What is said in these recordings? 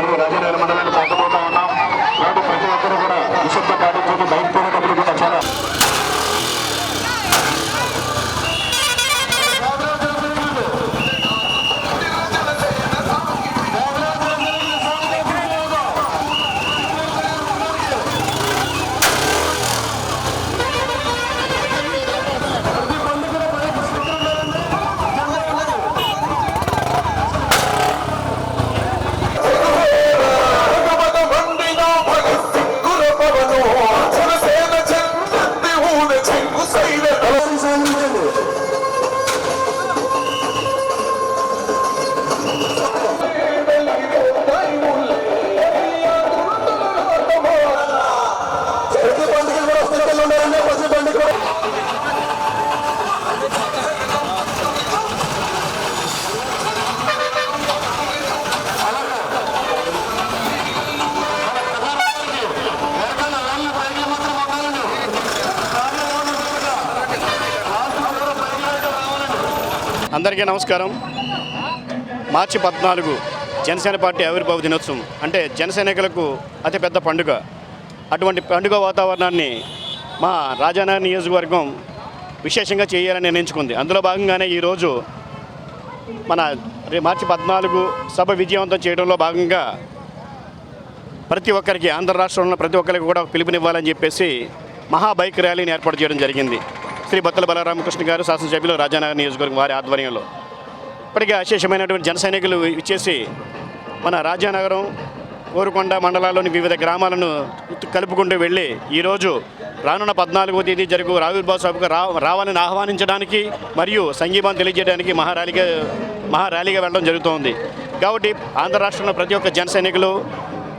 మరియు రజ నిర్మాణాలను అందరికీ నమస్కారం. మార్చి పద్నాలుగు జనసేన పార్టీ ఆవిర్భావ దినోత్సవం అంటే జనసైనికులకు అతిపెద్ద పండుగ. అటువంటి పండుగ వాతావరణాన్ని మా రాజానగర్ నియోజకవర్గం విశేషంగా చేయాలని నిర్ణయించుకుంది. అందులో భాగంగానే ఈరోజు మన రే- మార్చి పద్నాలుగు సభ విజయవంతం చేయడంలో భాగంగా ప్రతి ఒక్కరికి ఆంధ్ర రాష్ట్రంలో ప్రతి ఒక్కరికి కూడా పిలుపునివ్వాలని చెప్పేసి మహా బైక్ ర్యాలీని ఏర్పాటు చేయడం జరిగింది. శ్రీ బత్తల బలరామకృష్ణ గారు శాసనసభ్యులు రాజానగర్ నియోజకవర్గం వారి ఆధ్వర్యంలో. ఇప్పటికే అశేషమైనటువంటి జన సైనికులు ఇచ్చేసి మన రాజానగరం కోరుకొండ మండలాల్లోని వివిధ గ్రామాలను కలుపుకుంటూ వెళ్ళి ఈరోజు రానున్న పద్నాలుగో తేదీ జరుగు ఆవిర్భావ సభకు రా రావాలని ఆహ్వానించడానికి మరియు సంఘీభావం తెలియజేయడానికి మహారాలీగా మహారాలీగా వెళ్ళడం జరుగుతోంది. కాబట్టి ఆంధ్ర రాష్ట్రంలో ప్రతి ఒక్క జన సైనికులు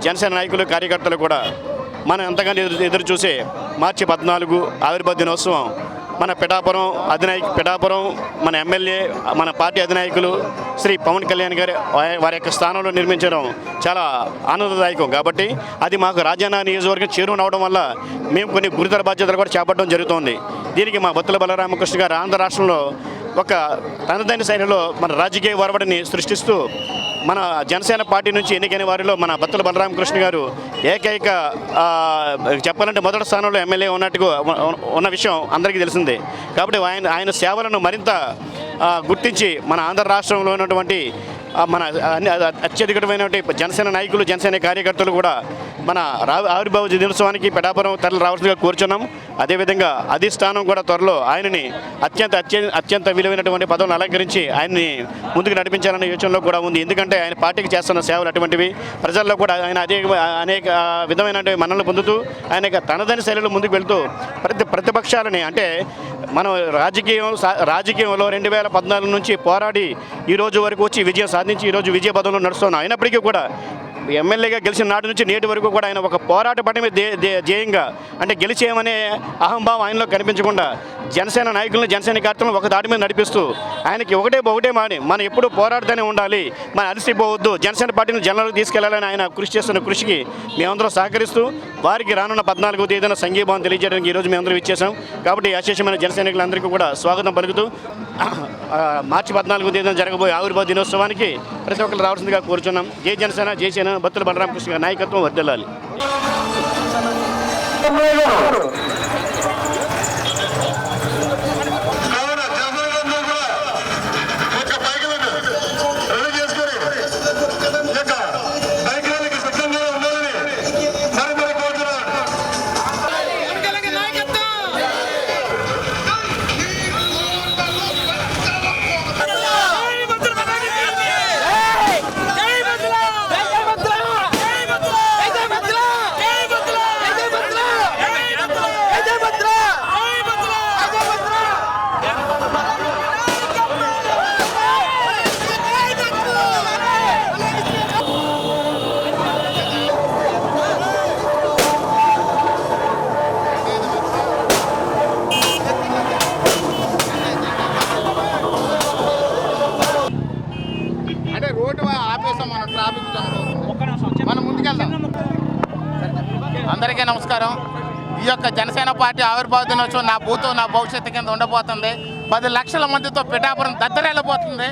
జనసేన నాయకులు కార్యకర్తలు కూడా మనం ఎంతగానో ఎదురు ఎదురు చూసే మార్చి పద్నాలుగు ఆవిర్భావ దినోత్సవం మన పిఠాపురం అధినాయక పిఠాపురం మన ఎమ్మెల్యే మన పార్టీ అధినాయకులు శ్రీ పవన్ కళ్యాణ్ గారి వారి యొక్క స్థానంలో నిర్మించడం చాలా ఆనందదాయకం. కాబట్టి అది మాకు రాజన్న నియోజకవర్గం చేరువనవడం వల్ల మేము కొన్ని గురుతర బాధ్యతలు కూడా చేపట్టడం జరుగుతోంది. దీనికి మా బొత్తుల బలరామకృష్ణ గారు ఆంధ్ర రాష్ట్రంలో ఒక తనదైన శైలిలో మన రాజకీయ ఒరవడిని సృష్టిస్తూ మన జనసేన పార్టీ నుంచి ఎన్నికైన వారిలో మన బత్తుల బలరామకృష్ణ గారు ఏకైక చెప్పాలంటే మొదటి స్థానంలో ఎమ్మెల్యే ఉన్నట్టుగా ఉన్న- విషయం అందరికీ తెలిసిందే. కాబట్టి ఆయన ఆయన సేవలను మరింత గుర్తించి మన ఆంధ్ర రాష్ట్రంలో ఉన్నటువంటి మన అన్ని అత్యధికమైనటువంటి జనసేన నాయకులు జనసేన కార్యకర్తలు కూడా మన ఆవిర్భావ దినోత్సవానికి పిఠాపురం తరలి రావాల్సిందిగా కూర్చున్నాం. అదేవిధంగా అధిష్టానం కూడా త్వరలో ఆయనని అత్యంత అత్యంత విలువైనటువంటి పదవులను అలంకరించి ఆయన్ని ముందుకు నడిపించాలనే యోచనలో కూడా ఉంది. ఎందుకంటే ఆయన పార్టీకి చేస్తున్న సేవలు అటువంటివి ప్రజల్లో కూడా ఆయన అదే అనేక విధమైన మన్నలు పొందుతూ ఆయన తనదని శైలిలో ముందుకు వెళ్తూ ప్రతి ప్రతిపక్షాలని అంటే మనం రాజకీయం సా- రాజకీయంలో రెండు వేల పద్నాలుగు నుంచి పోరాడి ఈరోజు వరకు వచ్చి విజయం సాధించి ఈరోజు విజయ పదంలో నడుస్తున్నాం. అయినప్పటికీ కూడా ఎమ్మెల్యేగా గెలిచిన నాటి నుంచి నేటి వరకు కూడా ఆయన ఒక పోరాట పడమే దే- దే- ధ్యేయంగా అంటే గెలిచేయమనే అహంభావం ఆయనలో కనిపించకుండా జనసేన నాయకులను జనసేన కార్యక్రమం ఒక దాటి మీద నడిపిస్తూ ఆయనకి ఒకటే ఒకటే మాని మనం ఎప్పుడు పోరాడుతూనే ఉండాలి మన అలసిపోవద్దు జనసేన పార్టీని జనంలోకి తీసుకెళ్ళాలని ఆయన కృషి చేస్తున్న కృషికి మేమందరం సహకరిస్తూ వారికి రానున్న పద్నాలుగో తేదీన సంఘీభావం తెలియజేయడానికి ఈరోజు మేమందరం ఇచ్చేసాం కాబట్టి అశేషమైన జనసైనికులందరికీ కూడా స్వాగతం పలుకుతూ మార్చి పద్నాలుగో తేదీన జరగబోయే ఆవిర్భావ దినోత్సవానికి ప్రతి ఒక్కరు రావాల్సిందిగా కోరుచున్నాం. జై జనసేన జై సేన బత్తుల బలరామకృష్ణ నాయకత్వం వర్దిల్లాలి ట్రాఫిక్ జామ్ అవుతుంది. మనం ముందుకెళ్దాం. అందరికీ నమస్కారం. ఈ యొక్క జనసేన పార్టీ ఆవిర్భావ దినోత్సవం నా భూతో నా భవిష్యత్తు కింద ఉండబోతుంది. పది లక్షల మందితో పిఠాపురం దద్దరెళ్ళబోతుంది.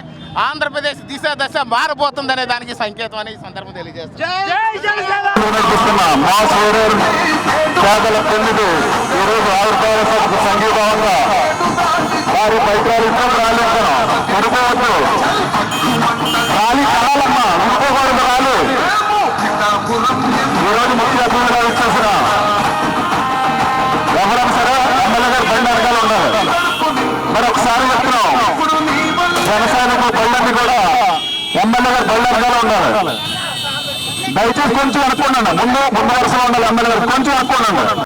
ఆంధ్రప్రదేశ్ దిశ దశ మారబోతుంది అనే దానికి సంకేతం అని ఈ సందర్భం తెలియజేస్తాను దయచేసి కొంచెం అనుకోండి ముందు ముందు వరుసలో ఉండాలి ఎమ్మెల్యే గారు. కొంచెం అనుకోండి